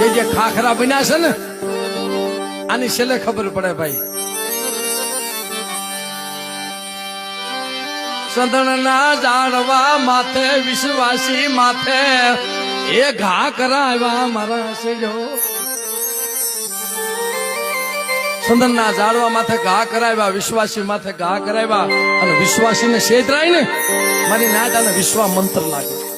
જે જે ખાખરા બન્યા છે ને, આની છેલ્લે ખબર પડે ભાઈ. સંદણના જાણવા માથે, વિશ્વાસી માથે, એ ઘા કરાવ્યા મારા સેજો સંદનના જાળવા માથે ઘા કરાવ્યા, વિશ્વાસી માથે ઘા કરાવ્યા, અને વિશ્વાસીને છેતરાય ને, મારી નાચ આને વિશ્વા મંત્ર લાગે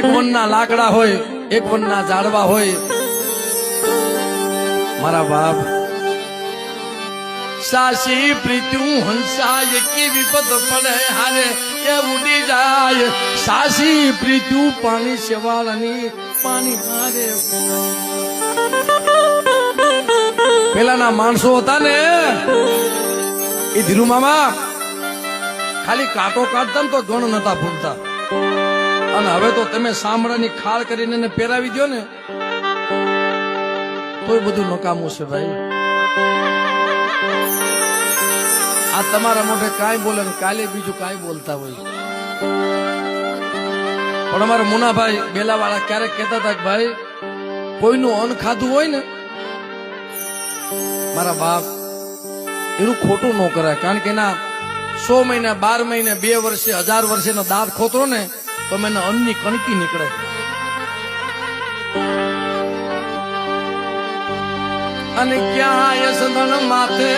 એક વનના લાકડા હોય, એક વનના ઝાડવા હોય. મારા બાપ, સાસી પ્રીત્યું હંસાય, કે વિપદ પડે હારે, એ ઉડી જાય. સાસી પ્રીત્યું પાણી શેવાળની પાણી હારે. પેલાના માણસો હતા ને, એ ધીરુ મામા ખાલી કાંટો કાઢતા ને તો ગણ નતા ભૂલતા અને હવે તો તમે સામળાની ખાળ કરીને એને પહેરાવી દો ને, તોય બધું નકામું છે ભાઈ. આ તમારા મોઢે કાંઈ બોલે ને કાલે બીજું કાંઈ બોલતા હોય. પણ અમારા મુનાભાઈ બેલાવાળા ક્યારેક કહેતા હતા કે ભાઈ, કોઈનું અન્ન ખાધું હોય ને, મારા બાપ, એનું ખોટું ન કરાય. કારણ કે એના સો મહિના, બાર મહિને, બે વર્ષે, હજાર વર્ષે એનો દાંત ખોતરો ને તો મને અન્નની કણકી નીકળે. અને ક્યાં યશધન માથે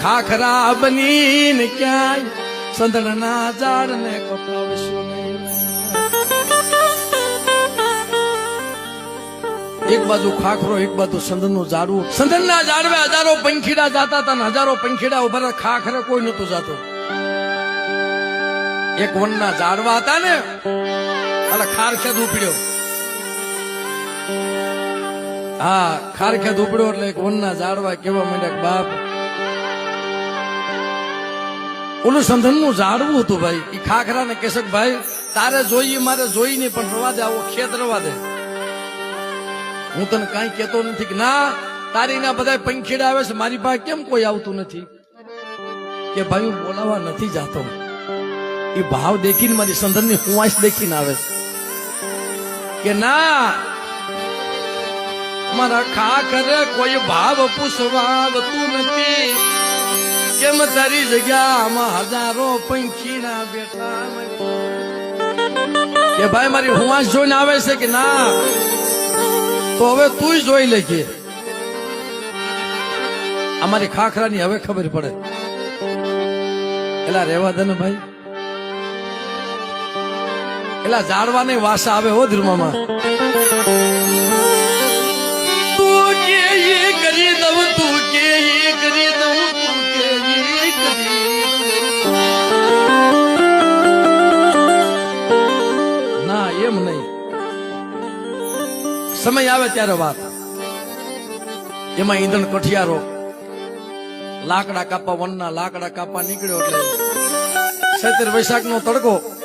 ખાખરા બની ને ક્યાંય ક્યાંય ઝાડ ને કપાવશું એક બાજુ ખાખરો, એક બાજુ સંદનનું ઝાડવું. સંદનના ઝાડવે હજારો પંખીડા જાતા હતા ને હજારો પંખીડા ઊભા ખાખરે કોઈ નતું જાતું. એક વનના ઝાડવા હતા ને એટલે ખારખેદ ઉપડ્યો. હા, ખારખેદ ઉપડ્યો એટલે એક વનના ઝાડવા કેવા માંડ્યા બાપ, ઓલું સંધનનું ઝાડવું હતું ભાઈ. એ ખાખરા ને કેશક ભાઈ, તારે જોઈએ, મારે જોઈ નહીં, પણ રવા દે, આવો ખેત રવા દે. હું તને કઈ કહેતો નથી કે ના, તારી ના બધા પંખીડા આવે છે, મારી પાસે કેમ કોઈ આવતું નથી? કે ભાઈ, હું બોલાવા નથી જાતો. એ ભાવ દેખીને મારી સંદનની હુવાશ દેખીને આવે કે ના, મારા ખાખરે કોઈ ભાવ પૂછવાતું નથી. કેમ તારી જગ્યામાં હજારો પંખીના બેઠા કે ભાઈ, મારી હુવાશ જોઈને આવે છે કે ના? તો હવે તું જોઈ લેજે. અમારી ખાખરાની હવે ખબર પડે. એલા રેવા દે ને ભાઈ. એલા ઝાડવાને વાસા આવે હો ધર્મમાં. તું કે કરી દઉં, તું કે કરી દઉં સમય આવે ત્યારે વાત. એમાં ઈંધણ કઠિયારો. લાકડા કાપા, વનના લાકડા કાપા નીકળ્યો એટલે સૈતર વૈશાખ નો તડકો.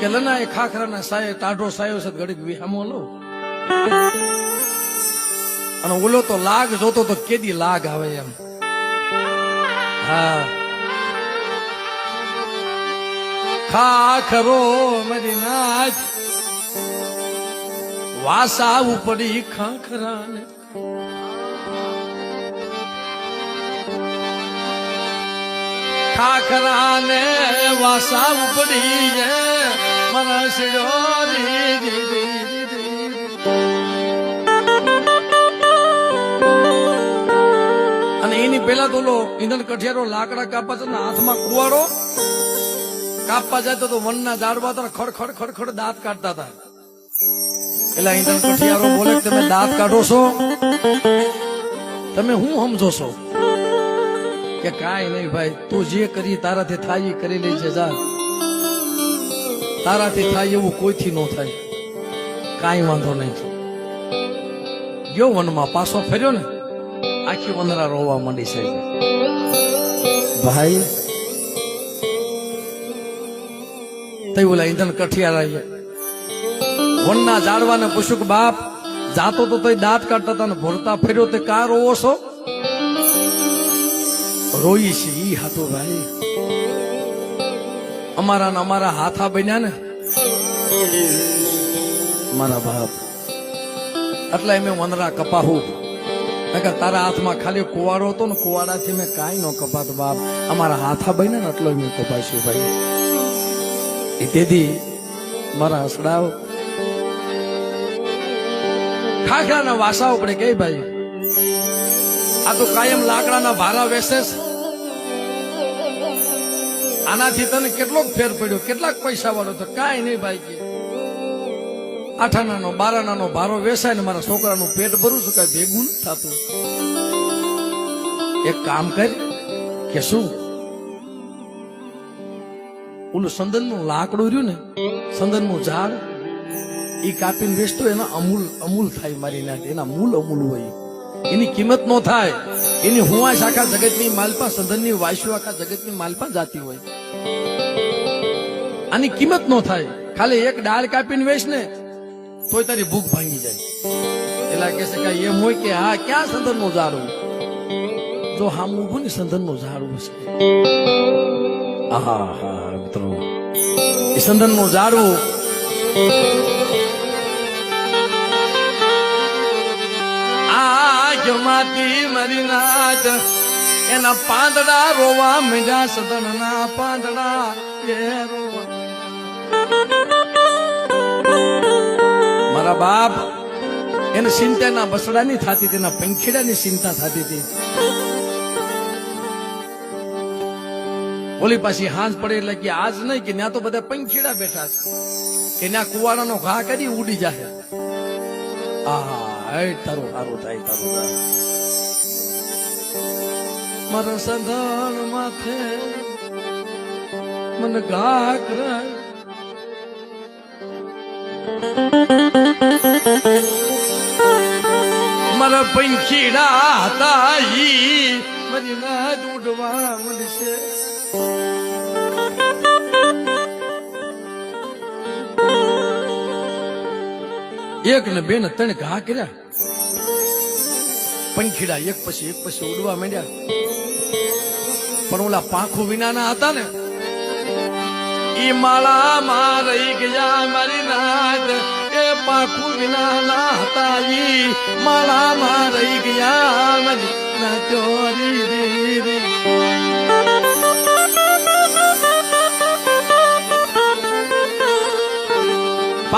કે લના એ ખાખરાના સાયે, ટાઢો સાયો છે, ઘડીક વિહામો લો. અને ઓલો તો લાગ જોતો તો કેદી લાગ આવે એમ. હા. ખાખરો મરી નાચ વાસા ઉપડી ખાખરાને. ખાખરાને વાસા ઉપડી દી. અને એની પેલા તો ઓલો ઈંધણ કઠિયારો લાકડા કાપા છે હાથમાં કુવાડો. કાપવા જાય તો વનના ઝાડવા તો ખડ ખડ ખડ દાંત કાઢતા હતા. એટલે ઈંધણ કઠિયારો બોલે તમે દાંત કાઢો છો? તમે હું સમજો છો? કે કાંઈ નહીં ભાઈ, તું જે કરી તારાથી થાય એ કરી લેજે, જા. તારાથી થાય એવું કોઈથી ન થાય. કાંઈ વાંધો નહીં ગયો વનમાં, પાછો ફેર્યો ને, આખી વંદરા રોવા માંડી છે. ભાઈ, તઈ ઓલા ઈંધણ કઠિયારા વનના ઝાડવાને પુશુક કે બાપ જાતો તો તોય દાંત કાઢતા હતા ભરતા ફેર્યો તે કા રોવો છો? રોઈ છે, ઈ હાથો ભાઈ અમારા ને અમારા હાથા બન્યા ને. મારા બાપ. એટલે મેં વનરા કપાહું. નકર તારા હાથમાં ખાલી કુવાડો હતો ને કુવાડાથી મેં કાંઈ ન કપાત બાપ. અમારા હાથા બન્યા ને, એટલો મેં કપાઈશું ભાઈ. એ તેથી મારા હસડાવ ખાખરાના વાસા ઉપડે કે ભાઈ. આ તો કાયમ લાકડાના ભારા વેસે આનાથી તને કેટલોક ફેર પડ્યો, કેટલાક પૈસા વાળો તો કાંઈ નહીં ભાઈ કે. આઠાનાનો, બારાનાનો ભારો વેસાય ને મારા છોકરાનું પેટ ભરું છું, કઈ ભેગું થતું. એક કામ કર, કે શું? ઓલું સંદનનું લાકડું રહ્યું ને, સંદનનું ઝાડ ઈ કાપીને વેચતો એના અમૂલ અમૂલ થાય મારી નાખે. એના મૂલ અમૂલ હોય. એની કિંમત નો થાય. એની હુવાશ આખા જગતની માલપા સંદનની વાયસુ આખા જગતની માલપા જાતી હોય. આની કિંમત નો થાય. ખાલી એક ડાળ કાપીને વેચ ને તોય તારી ભૂખ ભાંગી જાય. એટલે કે છે કે એમ હોય કે હા, ક્યાં સંધનનું ઝાડવું જો હા ઉભું ને સંદનનું ઝાડવું છે આહા, હા મિત્રો. એ સંધનનું ઝાડવું આજમાંથી મરી નાચ એના પાંદડા રોવા મીઠા સદનના પાંદડા મારા બાપ, એને ચિંતાના બસડાની થતી હતી એના પંખીડાની ચિંતા થતી હતી. ઓલી પાછી હાંસ પડે એટલે કે આજ નહીં કે ત્યાં તો બધા પંખીડા બેઠા છે. કે ત્યાં કુવાડાનો ઘા કરી ઉડી જાય આહા. એ તારું સારું થાય, તારું મારા સંધાન માથે મને ઘા કરાય મારા પંખીડા હતા ઈ મારી ના ઉડવા મળશે એક ને બે ને ત્રણ ઘા કર્યા. પંખીડા એક પછી એક પછી ઉડવા માંડ્યા. પણ ઓલા પાંખું વિનાના હતા ને, ઈ માળા માં રહી ગયા મારી નાદ. એ પાખું વિનાના હતા ઈ માળા માં રહી ગયા મારી રી રી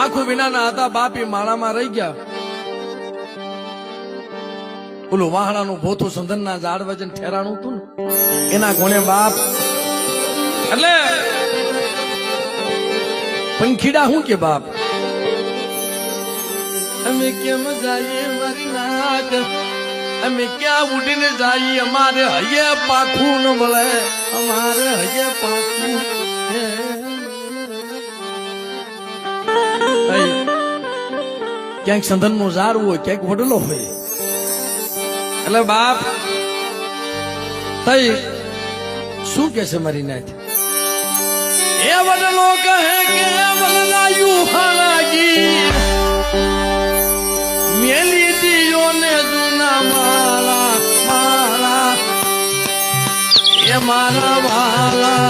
પાંખું વિનાના હતા, બાપી માળામાં રહી ગયા. ઓલું વાહણાનું ભોથું સંધનના ઝાડ વજન ઠેરાણું હતું ને, એના કોને બાપ, એટલે પંખીડા શું કે બાપ? અમે કેમ જઈએ મારી નાક અમે ક્યાં ઉડીને જઈએ? અમારે હૈયે પાખું ન મળે. અમારે હૈયે પાખું ક્યાંક સંધનનું ઝાડ હોય, ક્યાંક વડલો હોય. એટલે બાપ તઈ શું કે છે મારી નાથ એ વડલો કહે કે વડલાયું હાલાગી મેલી દીયો ને જૂના માલા માલા. એ મારા વાલા.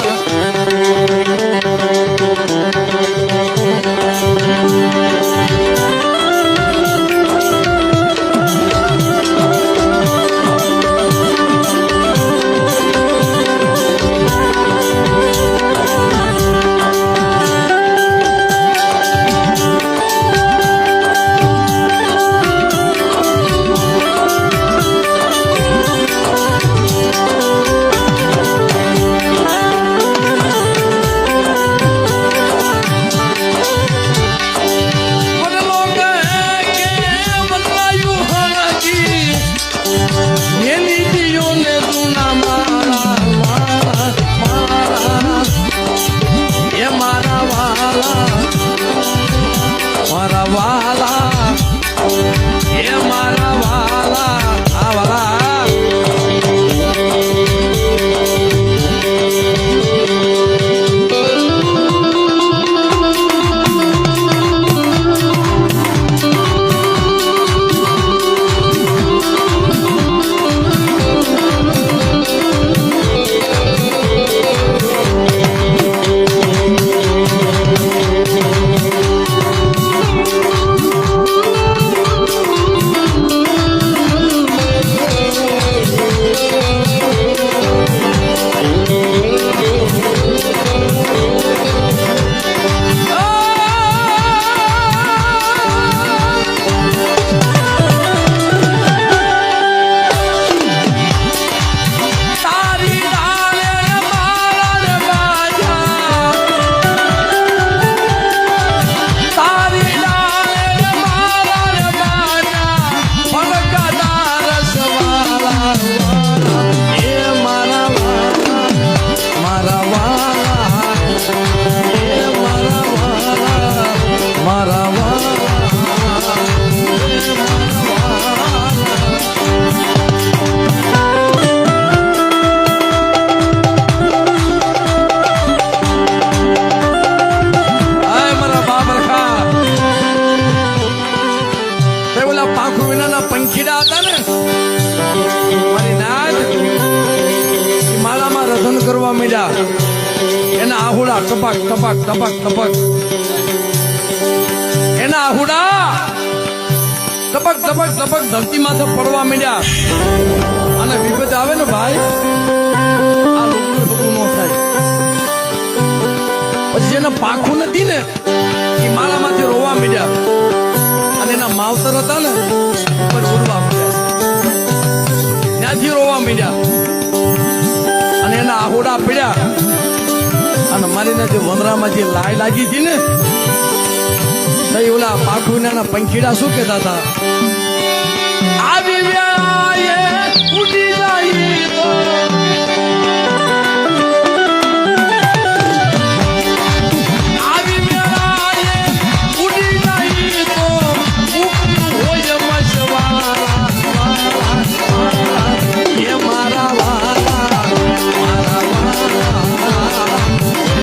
પંખીડા હતા ને. મારી નાથ માળામાં રધન કરવા માંડ્યા એના આહુડા ટપક ટપક ટપક ટપક. એના આહુડા ટપક ટપક ટપક ધરતી માથે પડવા માંડ્યા અને વિપત આવે ને ભાઈ પછી જેને પાખું નથી ને, એ માળામાંથી રોવા માંડ્યા માવતર હતા ને પણ માંડ્યા ત્યાંથી રોવા માંડ્યા. અને એના આહોડા પડ્યા. અને મારીને જે વનરામાં જે લાય લાગી હતી ને ઓલા પાખુના પંખીડા શું કહેતા હતા?